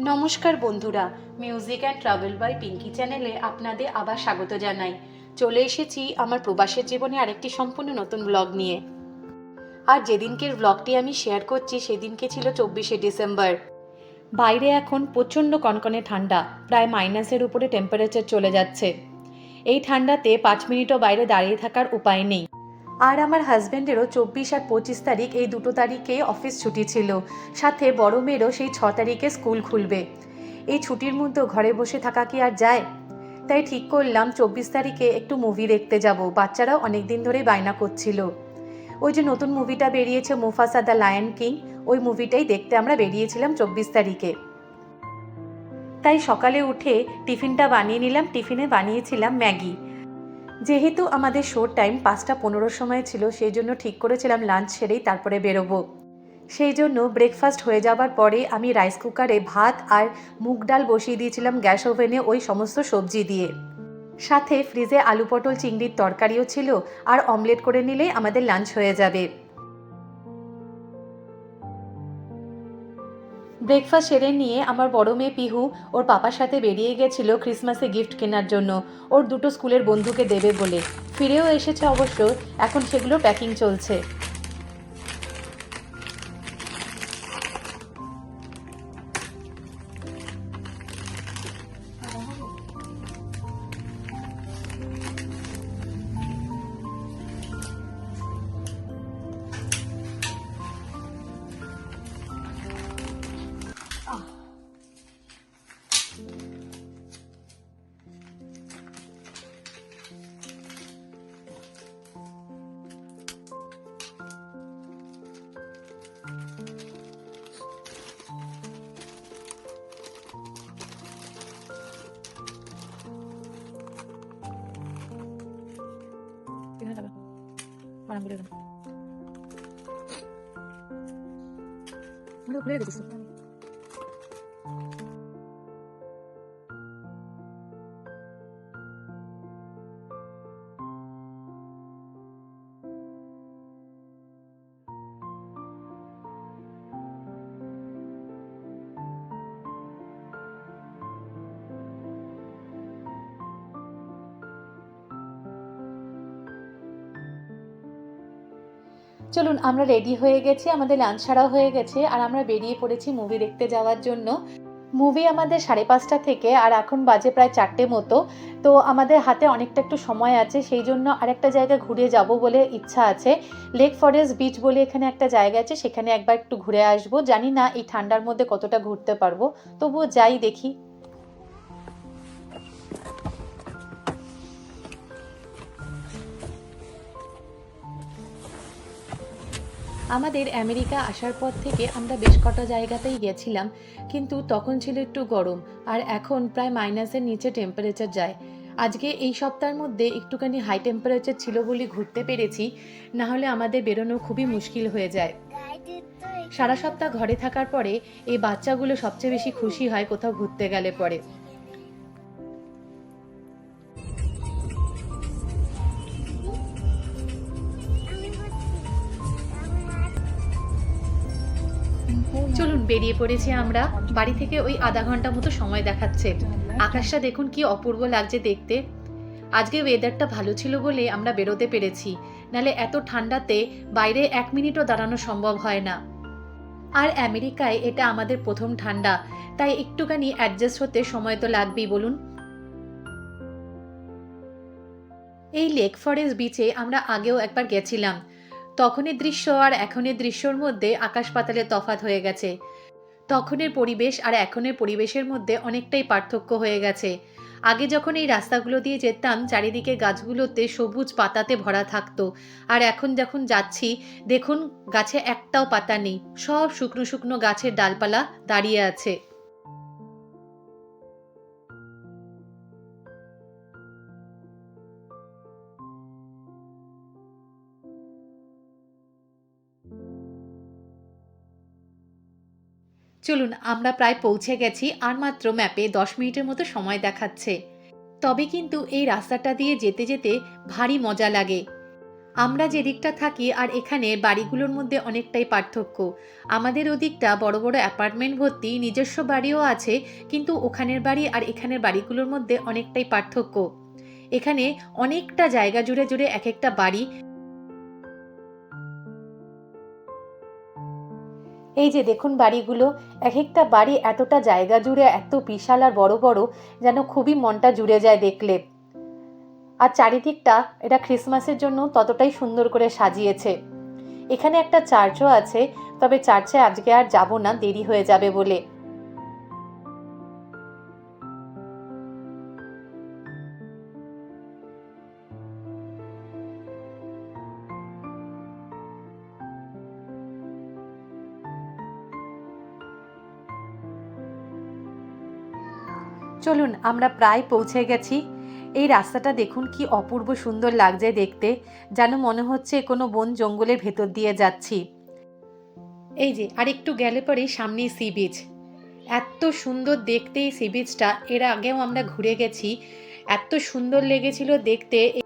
নমস্কার বন্ধুরা music and travel by Pinky চ্যানেলে আপনাদের আবার স্বাগত জানাই। চলে এসেছি আমার প্রবাসের জীবনে আরেকটি সম্পূর্ণ নতুন ব্লগ নিয়ে। আর যেদিনকের ব্লগটি আমি শেয়ার করছি, সেদিনকে ছিল চব্বিশে ডিসেম্বর। বাইরে এখন প্রচণ্ড কনকনে ঠান্ডা, প্রায় মাইনাসের উপরে টেম্পারেচার চলে যাচ্ছে। এই ঠান্ডাতে পাঁচ মিনিটও বাইরে দাঁড়িয়ে থাকার উপায় নেই। আর আমার হাজব্যান্ডেরও চব্বিশ আর পঁচিশ তারিখ এই দুটো তারিখে অফিস ছুটি ছিল। সাথে বড় মেয়েরও সেই ছ তারিখে স্কুল খুলবে। এই ছুটির মধ্যে ঘরে বসে থাকা কি আর যায়? তাই ঠিক করলাম চব্বিশ তারিখে একটু মুভি দেখতে যাব। বাচ্চারাও অনেক দিন ধরেই বায়না করছিল। ওই যে নতুন মুভিটা বেরিয়েছে মুফাসা দ্য লায়ন কিং ওই মুভিটাই দেখতে আমরা বেরিয়েছিলাম চব্বিশ তারিখে। তাই সকালে উঠে টিফিনটা বানিয়ে নিলাম। টিফিনে বানিয়েছিলাম ম্যাগি। যেহেতু আমাদের শোর টাইম পাঁচটা পনেরো সময় ছিল, সেই জন্য ঠিক করেছিলাম লাঞ্চ সেরেই তারপরে বেরোবো। সেই জন্য ব্রেকফাস্ট হয়ে যাবার পরে আমি রাইস কুকারে ভাত আর মুগ ডাল বসিয়ে দিয়েছিলাম গ্যাস ওভেনে ওই সমস্ত সবজি দিয়ে। সাথে ফ্রিজে আলু পটল, চিংড়ির তরকারিও ছিল, আর অমলেট করে নিলেই আমাদের লাঞ্চ হয়ে যাবে। ব্রেকফাস্ট সেরে নিয়ে আমার বড় মেয়ে পিহু ওর পাপার সাথে বেরিয়ে গেছিল ক্রিসমাসে গিফট কেনার জন্য। ওর দুটো স্কুলের বন্ধুকে দেবে বলে। ফিরেও এসেছে অবশ্য, এখন সেগুলো প্যাকিং চলছে। বারাম ঘুরে যাবে ঘুরে চলুন, আমরা রেডি হয়ে গেছি, আমাদের লাঞ্চ ছাড়াও হয়ে গেছে, আর আমরা বেরিয়ে পড়েছি মুভি দেখতে যাওয়ার জন্য। মুভি আমাদের সাড়ে পাঁচটা থেকে, আর এখন বাজে প্রায় চারটে মতো। তো আমাদের হাতে অনেকটা একটু সময় আছে, সেই জন্য আরেকটা জায়গায় ঘুরে যাব বলে ইচ্ছা আছে। লেক ফরেস্ট বিচ বলে এখানে একটা জায়গা আছে, সেখানে একবার একটু ঘুরে আসব। জানি না এই ঠান্ডার মধ্যে কতটা ঘুরতে পারব, তবুও যাই দেখি। আমাদের আমেরিকা আসার পর থেকে আমরা বেশ কটা জায়গাতেই গেছিলাম, কিন্তু তখন ছিল একটু গরম আর এখন প্রায় মাইনাসের নিচে টেম্পারেচার যায়। আজকে এই সপ্তাহের মধ্যে একটুখানি হাই টেম্পারেচার ছিল বলে ঘুরতে পেরেছি না হলে আমাদের বেরোনো খুবই মুশকিল হয়ে যায়। সারা সপ্তাহ ঘরে থাকার পরে এই বাচ্চাগুলো সবচেয়ে বেশি খুশি হয় কোথাও ঘুরতে গেলে পরে। বেরিয়ে পড়েছি আমরা। বাড়ি থেকে ওই আধা ঘণ্টা মতো সময় দেখাচ্ছে। আকাশটা দেখুন কি অপূর্ব লাগছে দেখতে। আজকে ওয়েদারটা ভালো ছিল বলে আমরা বেরোতে পেরেছি। নালে এত ঠান্ডাতে বাইরে এক মিনিটও দাঁড়ানো সম্ভব হয় না। আর আমেরিকায় এটা আমাদের প্রথম ঠান্ডা, তাই একটুখানি অ্যাডজাস্ট হতে সময় তো লাগবেই, বলুন। এই লেক ফরেস্ট বিচে আমরা আগেও একবার গেছিলাম। তখনের দৃশ্য আর এখনের দৃশ্যর মধ্যে আকাশ পাতালের তফাত হয়ে গেছে। তখনের পরিবেশ আর এখনের পরিবেশের মধ্যে অনেকটাই পার্থক্য হয়ে গেছে। আগে যখন এই রাস্তাগুলো দিয়ে যেতাম, চারিদিকে গাছগুলোতে সবুজ পাতাতে ভরা থাকতো। আর এখন যখন যাচ্ছি, দেখুন, গাছে একটাও পাতা নেই। সব শুকনো শুকনো গাছের ডালপালা দাঁড়িয়ে আছে। চলুন, আমরা প্রায় পৌঁছে গেছি আর মাত্র ম্যাপে দশ মিনিটের মতো সময় দেখাচ্ছে। তবে কিন্তু এই রাস্তাটা দিয়ে যেতে যেতে ভারী মজা লাগে। আমরা যে দিকটা থাকি আর এখানে বাড়িগুলোর মধ্যে অনেকটাই পার্থক্য। আমাদের ওদিকটা বড় বড় অ্যাপার্টমেন্ট ভর্তি, নিজস্ব বাড়িও আছে, কিন্তু ওখানের বাড়ি আর এখানের বাড়িগুলোর মধ্যে অনেকটাই পার্থক্য। এখানে অনেকটা জায়গা জুড়ে জুড়ে এক একটা বাড়ি এই যে দেখুন বাড়িগুলো এক একটা বাড়ি এতটা জায়গা জুড়ে এত বিশাল আর বড় বড় যেন খুবই মনটা জুড়ে যায় দেখলে। আর চারিদিকটা এটা ক্রিসমাসের জন্য ততটাই সুন্দর করে সাজিয়েছে। এখানে একটা চার্চও আছে, তবে চার্চে আজকে আর যাব না, দেরি হয়ে যাবে বলে। চলুন, আমরা প্রায় পৌঁছে গেছি। এই রাস্তাটা দেখুন কি অপূর্ব সুন্দর লাগছে দেখতে, যেন মনে হচ্ছে কোনো বন জঙ্গলের ভেতর দিয়ে যাচ্ছি। এই যে, আরেকটু গেলে পরেই সামনেই সি বিচ। এত সুন্দর দেখতে এই সি বিচটা, এর আগেও আমরা ঘুরে গেছি। এত সুন্দর লেগেছিল দেখতে।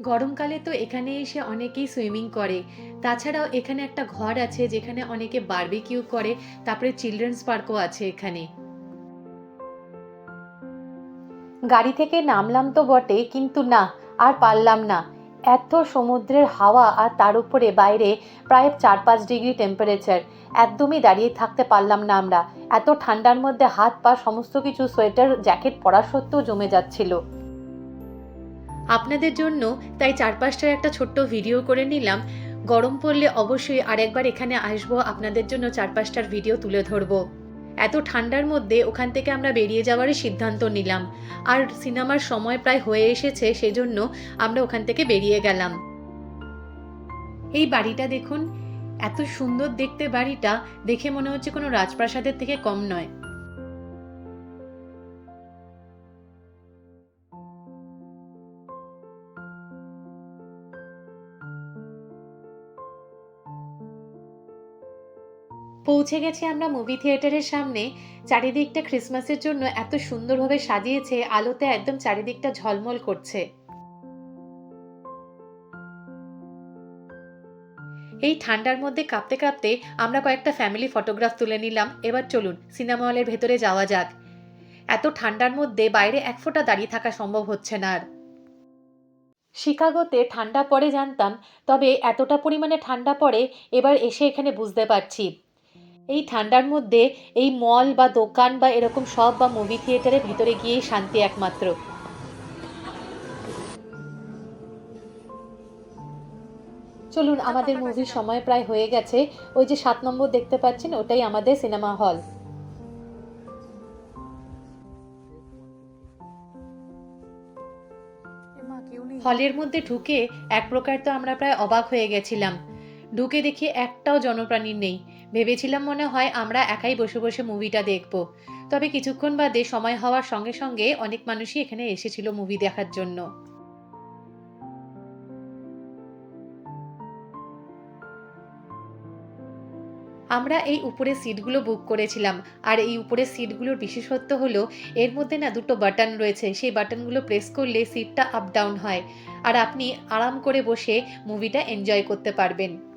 গরমকালে তো এখানে এসে অনেকেই সুইমিং করে। তাছাড়াও এখানে একটা ঘর আছে, যেখানে অনেকে বার্বিকিউ করে, তারপরে চিলড্রেন্স পার্কও আছে এখানে। গাড়ি থেকে নামলাম তো বটে, কিন্তু না, আর পারলাম না। এত সমুদ্রের হাওয়া আর তার উপরে বাইরে প্রায় চার পাঁচ ডিগ্রি টেম্পারেচার একদমই দাঁড়িয়ে থাকতে পারলাম না আমরা। এত ঠান্ডার মধ্যে হাত পা সমস্ত কিছু সোয়েটার, জ্যাকেট পরা সত্ত্বেও জমে যাচ্ছিল। আপনাদের জন্য তাই চারপাশটার একটা ছোট্ট ভিডিও করে নিলাম। গরম পড়লে অবশ্যই আরেকবার এখানে আসব। আপনাদের জন্য চারপাশটার ভিডিও তুলে ধরবো। এত ঠান্ডার মধ্যে ওখান থেকে আমরা বেরিয়ে যাওয়ারই সিদ্ধান্ত নিলাম। আর সিনেমার সময় প্রায় হয়ে এসেছে, সেজন্য আমরা ওখান থেকে বেরিয়ে গেলাম। এই বাড়িটা দেখুন, এত সুন্দর দেখতে বাড়িটা, দেখে মনে হচ্ছে কোনো রাজপ্রাসাদের থেকে কম নয়। পৌঁছে গেছি আমরা মুভি থিয়েটারের সামনে। চারিদিকটা ক্রিসমাসের জন্য এত সুন্দরভাবে সাজিয়েছে, আলোতে একদম চারিদিকটা ঝলমল করছে। এই ঠান্ডার মধ্যে কাঁপতে কাঁপতে আমরা কয়েকটা ফ্যামিলি ফটোগ্রাফ তুলে নিলাম। এবার চলুন সিনেমা হলের ভেতরে যাওয়া যাক। এত ঠান্ডার মধ্যে বাইরে এক ফোঁটা দাঁড়িয়ে থাকা সম্ভব হচ্ছে না আর। শিকাগোতে ঠান্ডা পড়ে জানতাম, তবে এতটা পরিমাণে ঠান্ডা পড়ে এবার এসে এখানে বুঝতে পারছি। এই ঠান্ডার মধ্যে এই মল বা দোকান বা এরকম সব বা মুভি থিয়েটারের ভিতরে গিয়েই শান্তি একমাত্র। চলুন, আমাদের মুভির সময় প্রায় হয়ে গেছে। ওই যে সাত নম্বর দেখতে পাচ্ছেন, ওটাই আমাদের সিনেমা হল হলের মধ্যে ঢুকে এক প্রকার তো আমরা প্রায় অবাক হয়ে গেছিলাম। ঢুকে দেখি একটাও জনপ্রাণী নেই। ভেবেছিলাম মনে হয় আমরা একাই বসে বসে মুভিটা দেখব। তবে কিছুক্ষণ বাদে সময় হওয়ার সঙ্গে সঙ্গে অনেক মানুষই এখানে এসেছিল মুভি দেখার জন্য। আমরা এই উপরের সিটগুলো বুক করেছিলাম। আর এই উপরের সিটগুলোর বিশেষত্ব হলো, এর মধ্যে না দুটো বাটন রয়েছে। সেই বাটনগুলো প্রেস করলে সিটটা আপ ডাউন হয়। আর আপনি আরাম করে বসে মুভিটা এনজয় করতে পারবেন।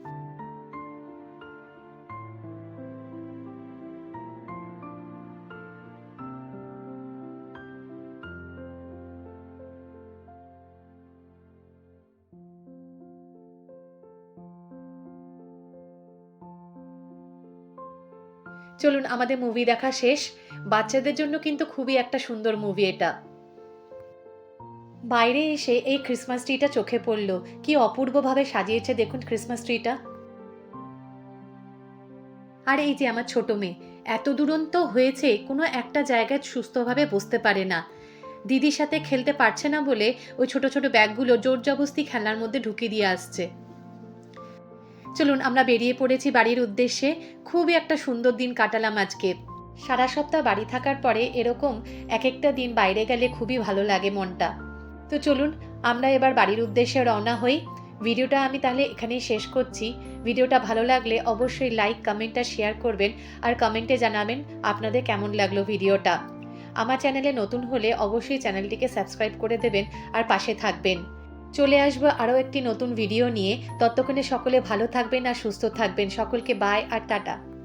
চলুন আমাদের মুভি দেখা শেষ। বাচ্চাদের জন্য কিন্তু খুবই একটা সুন্দর মুভি এটা। বাইরে এসে এই ক্রিসমাস ট্রিটা চোখে পড়ল। কি অপূর্বভাবে সাজিয়েছে দেখুন ক্রিসমাস ট্রিটা আর এই যে আমার ছোট মেয়ে, এত দুরন্ত হয়েছে, কোনো একটা জায়গায় সুস্থভাবে বসতে পারে না। দিদির সাথে খেলতে পারছে না বলে ওই ছোট ছোট ব্যাগগুলো জোর জবস্তি খেলার মধ্যে ঢুকিয়ে দিয়ে আসছে। চলুন আমরা বেরিয়ে পড়েছি বাড়ির উদ্দেশ্যে। খুবই একটা সুন্দর দিন কাটালাম আজকে। সারা সপ্তাহ বাড়ি থাকার পরে এরকম এক একটা দিন বাইরে গেলে খুবই ভালো লাগে মনটা। তো চলুন, আমরা এবার বাড়ির উদ্দেশ্যে রওনা হই। ভিডিওটা আমি তাহলে এখানেই শেষ করছি। ভিডিওটা ভালো লাগলে অবশ্যই লাইক কমেন্ট আর শেয়ার করবেন আর কমেন্টে জানাবেন আপনাদের কেমন লাগল ভিডিওটা। আমার চ্যানেলে নতুন হলে অবশ্যই চ্যানেলটিকে সাবস্ক্রাইব করে দেবেন আর পাশে থাকবেন। চলে আসব আরও একটি নতুন ভিডিও নিয়ে। ততক্ষণে সকলে ভালো থাকবেন আর সুস্থ থাকবেন। সকলকে বাই আর টাটা।